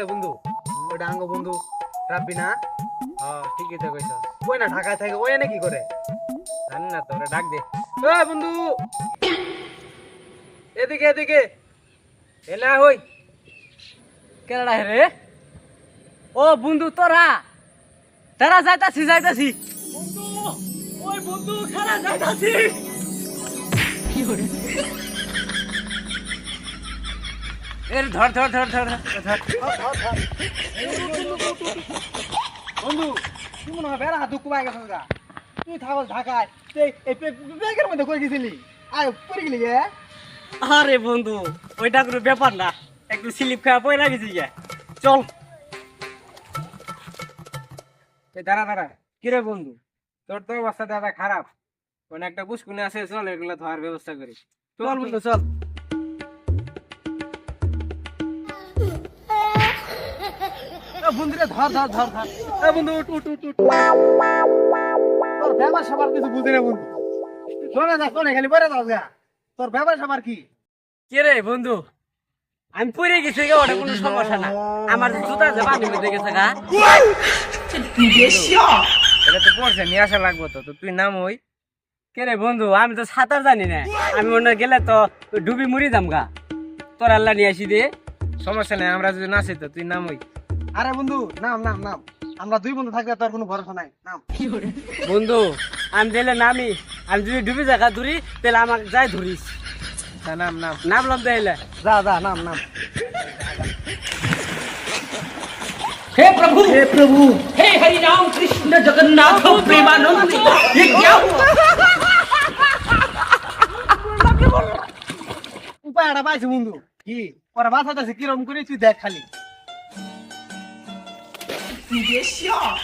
এ বন্ধু? ওটা আঙ্গ বন্ধু। রাব্বি না? হ্যাঁ ঠিকই তো কইছ। ওই না ঢাকায় থাকে ওই এনে কি করে? জানি না তো ওরা ডাক দে। বন্ধু! এদিকে এদিকে। এ না হই। কেডা রে? ও বন্ধু তোরা? তারা যাইতাছি যাইতাছি। ওই বন্ধু খেলা যাইতাছি। এর ধর ধর ধর ধর ধর। বন্ধু তুই মনে হয় বেড়া হাত কুমায় গেছিস গা তুই থাকস ঢাকায়। এই ব্যাগের মধ্যে করে গেছিলি? আয় পড়ে গেলি গে। আরে বন্ধু ওইটা কোনো ব্যাপার না। একটু স্লিপ খাওয়া পয়লা গেছি গে। চল। দাঁড়া দাঁড়া। কিরে বন্ধু? তোর তো অবস্থা দাদা খারাপ। কোন একটা পুষ্কুনে আছে চল এগুলো ধোয়ার ব্যবস্থা করি। চল বন্ধু চল। বন্ধুরে, ধর ধর ধর ধর। এ বন্ধু, উঠ উঠ উঠ উঠ। তোর ব্যাপার সবার কিছু বুঝি না বন্ধু। শোনে যা, শোনে খালি পরে যাও গা তোর ব্যাপার সবার কি? কে রে বন্ধু? আমি পড়ে গেছি গে ওটা কোনো সমস্যা না। আমার জুতা যে বান্ধবী মধ্যে গেছে, গা। এটা তো পড়ছে, নিয়ে আসা লাগবো তো। তো তুই নাম ওই। কে রে বন্ধু, আমি তো সাঁতার জানি না। আমি মনে গেলে তো ডুবি মরি দাম গা। তোর আল্লাহ নিয়ে আসি দে। সমস্যা নেই, আমরা যদি নাচি তো, তুই নাম ওই। আরে বন্ধু নাম নাম নাম আমরা দুই বন্ধু থাকলে তোর কোনো ভরসা নাই নাম বন্ধু আমি দিলে নামি আমি যদি ডুবি জায়গা ধরি তাহলে আমাকে যাই ধরিস তা নাম নাম নামলাম তাহলে যা যা নাম নাম हे प्रभु हे प्रभु हे हरि राम कृष्ण जगन्नाथ प्रेमानंद ये क्या हुआ উপায় একটা পাইছি বন্ধু কি পরে বাসাতে কিরম করে তুই দেখ খালি 你别笑